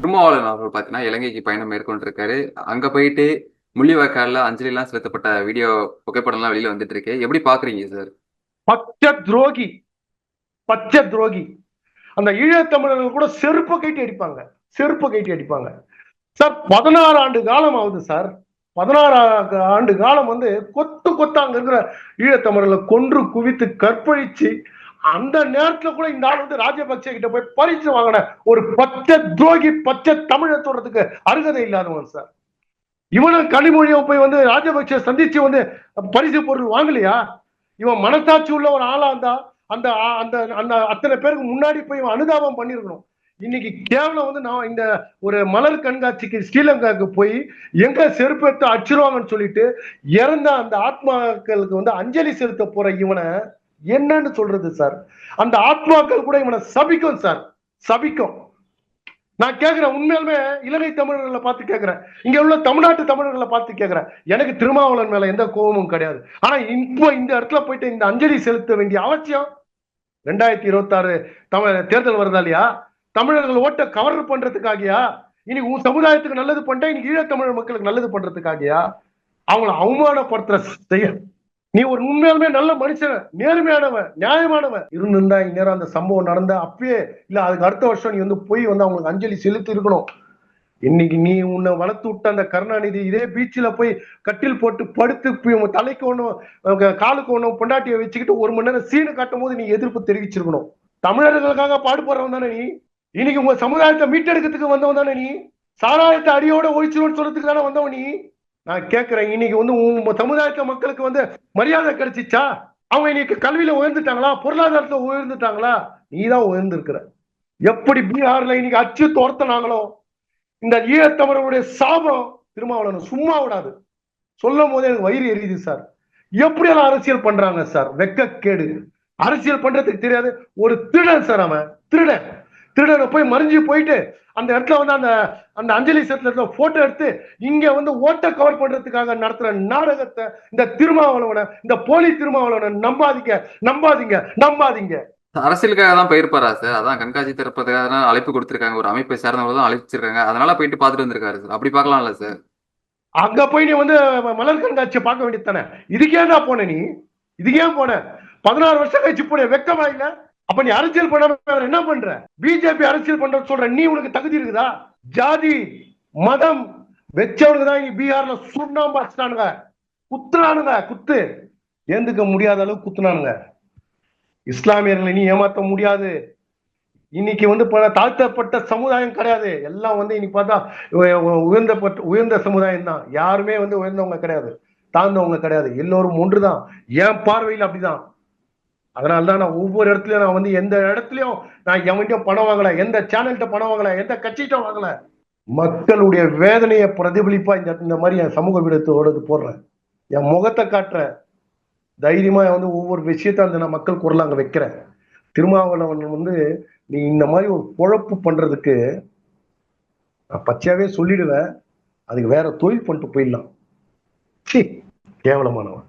திருமாவளவன் அவர்கள் பார்த்தீங்கன்னா இலங்கைக்கு பயணம் மேற்கொண்டிருக்காரு. அங்க போயிட்டு முள்ளிவாய்க்கால அஞ்சலி எல்லாம் செலுத்தப்பட்ட வீடியோ புகைப்படம் எல்லாம் வெளியில வந்துட்டு இருக்கு எப்படி பாக்குறீங்க சார் பச்சை துரோகி. பச்சை துரோகி. அந்த ஈழத்தமிழர்கள் கூட செருப்பு கைட்டி அடிப்பாங்க. செருப்பு கைட்டி அடிப்பாங்க. சார் பதினாறு ஆண்டு காலம் ஆகுது சார் பதினாறு ஆண்டு காலம் வந்து கொத்து கொத்து அங்க இருக்கிற ஈழத்தமிழர்களை கொன்று குவித்து கற்பழிச்சு அந்த நேரத்துல கூட இந்த ஆள் வந்து ராஜபக்சே கிட்ட போய் பரிசு வாங்கின ஒரு பச்சை துரோகி பச்சை தமிழை சொல்றதுக்கு அருகதை இல்லாதவன் சார். இவனும் கனிமொழியும் போய் வந்து ராஜபக்சே சந்திச்சு வந்து பரிசு பொருள் வாங்கலையா? இவன் மனசாட்சி உள்ள ஒரு ஆளா இருந்தா அந்த அந்த அந்த அத்தனை பேருக்கு முன்னாடி போய் இவன் அனுதாபம் பண்ணிருக்கணும். இன்னைக்கு கேவலம் வந்து நான் இந்த ஒரு மலர் கண்காட்சிக்கு ஸ்ரீலங்காவுக்கு போய் எங்க செருப்பெடுத்து அச்சுருவாங்கன்னு சொல்லிட்டு இறந்த அந்த ஆத்மாக்களுக்கு வந்து அஞ்சலி செலுத்த போற இவனை என்னன்னு சொல்றது சார்? அந்த ஆத்மாக்கள் கூட இவனை சபிக்கும் சார். சபிக்கும். நான் கேட்கிறேன் உண்மையாலுமே இலங்கை தமிழர்களை பார்த்து கேட்கிறேன் இங்க உள்ள தமிழ்நாட்டு தமிழர்களை பார்த்து கேட்கிறேன் எனக்கு திருமாவளவன் மேல எந்த கோபமும் கிடையாது. ஆனா இப்போ இந்த இடத்துல போயிட்டு இந்த அஞ்சலி செலுத்த வேண்டிய அவசியம்? ரெண்டாயிரத்தி இருபத்தி ஆறு தமிழ் தேர்தல் வருதா இல்லையா? தமிழர்கள் ஓட்ட கவர் பண்றதுக்காகயா? இன்னைக்கு உன் சமுதாயத்துக்கு நல்லது பண்ணிட்டா இன்னைக்கு ஈழத்தமிழர் மக்களுக்கு நல்லது பண்றதுக்காகயா? அவங்கள அவமானப்படுத்துற செய்ய நீ ஒரு உண்மையாலுமே நல்ல மனுஷன் நேர்மையானவன் நியாயமானவன். இருந்திருந்தா இந்நேரம் அந்த சம்பவம் நடந்த அப்பயே இல்ல அதுக்கு அடுத்த வருஷம் நீ வந்து போய் வந்து அவங்களுக்கு அஞ்சலி செலுத்தி இருக்கணும். இன்னைக்கு நீ உன்னை வளர்த்து விட்ட அந்த கருணாநிதி இதே பீச்சில் போய் கட்டில் போட்டு படுத்து போய் உங்க தலைக்கு ஒன்றும் காலுக்கு ஒன்றும் பொண்டாட்டியை வச்சுக்கிட்டு ஒரு மணி நேரம் சீனு காட்டும் போது நீ எதிர்ப்பு தெரிவிச்சிருக்கணும். தமிழர்களுக்காக பாடுபடுறவன் தானே நீ. இன்னைக்கு உங்க சமுதாயத்தை மீட்டெடுக்கிறதுக்கு வந்தவன் தானே நீ. சாராயத்தை அடியோட ஒழிச்சிருவோன்னு சொல்றதுக்கு தானே வந்தவன் நீ. நான் கேட்கிறேன் இன்னைக்கு வந்து உங்க சமுதாயத்த மக்களுக்கு வந்து மரியாதை கிடைச்சிச்சா? அவங்க இன்னைக்கு கல்வியில உயர்ந்துட்டாங்களா? பொருளாதாரத்துல உயர்ந்துட்டாங்களா? நீ தான் உயர்ந்திருக்கிற. எப்படி பீகார்ல இன்னைக்கு அச்சு துரத்தினாங்களோ? இந்த ஈழத்தமிழருடைய சாபம் திருமாவளவன் சும்மா விடாது. சொல்லும் போதே எனக்கு வயிறு எரியுது சார். எப்படியெல்லாம் அரசியல் பண்றாங்க சார்? வெக்கக்கேடு. அரசியல் பண்றதுக்கு தெரியாது. ஒரு திருடன் சார் அவன். திருடன். திருடனை போய் மறைஞ்சு போயிட்டு அந்த இடத்துல வந்து அந்த அந்த அஞ்சலி செத்துல போட்டோ எடுத்து இங்க வந்து ஓட்ட கவர் பண்றதுக்காக நடத்துற நாடகத்தை இந்த திருமாவளவனை இந்த போலி திருமாவளவனை நம்பாதீங்க நம்பாதீங்க நம்பாதீங்க. அரசியலுக்காக தான் போயிருப்பாரா சார்? அதான் கண்காட்சி திறப்பதுக்காக அழைப்பு கொடுத்திருக்காங்க. ஒரு அமைப்பை சேர்ந்தவங்க தான் அழைச்சிருக்காங்க. அதனால போயிட்டு பார்த்துட்டு வந்திருக்காரு சார். அப்படி பார்க்கலாம்ல சார்? அங்க போய் நீ வந்து மலர் கண்காட்சியை பார்க்க வேண்டியது தானே? இதுக்கே தான் போன நீ? இதுக்கே போன? பதினாறு வருஷம் கழிச்சு போன வெக்கமா இல்ல? அப்ப நீ அரசியல் பண்ண என்ன பண்ற? பிஜேபி அரசியல் பண்ற சொல்ற. நீ உனக்கு தகுதி இருக்குதா? ஜாதி மதம் வச்சவனுக்கு தான் பீகார்ல சுண்ணாம்பு அடிச்சிட்டானுங்க. குத்துனானுங்க குத்து. ஏந்துக்க முடியாத அளவுக்கு குத்துனானுங்க. இஸ்லாமியர்களை நீ ஏமாத்த முடியாது. இன்னைக்கு வந்து பல தாழ்த்தப்பட்ட சமுதாயம் கிடையாது. எல்லாம் வந்து இன்னைக்கு பார்த்தா உயர்ந்தப்பட்ட உயர்ந்த சமுதாயம் தான். யாருமே வந்து உயர்ந்தவங்க கிடையாது. தாழ்ந்தவங்க கிடையாது. எல்லோரும் ஒன்றுதான். என் பார்வையில் அப்படிதான். அதனால தான் நான் ஒவ்வொரு இடத்துலயும் நான் வந்து எந்த இடத்துலயும் நான் எவன்கிட்ட பணம் வாங்கல எந்த சேனல்கிட்ட பணம் வாங்கல எந்த கட்சிகிட்ட வாங்கல மக்களுடைய வேதனையை பிரதிபலிப்பா இந்த இந்த மாதிரி என் சமூக விடத்தோடு போடுறேன் என் முகத்தை காட்டுறேன் தைரியமா வந்து ஒவ்வொரு விஷயத்த அந்த நான் மக்கள் குரல் அங்கே வைக்கிறேன். திருமாவளவன் வந்து நீ இந்த மாதிரி ஒரு குழப்பு பண்றதுக்கு நான் பச்சையாவே சொல்லிடுவேன். அதுக்கு வேற தொழில் பண்ணிட்டு போயிடலாம். கேவலமானவன்.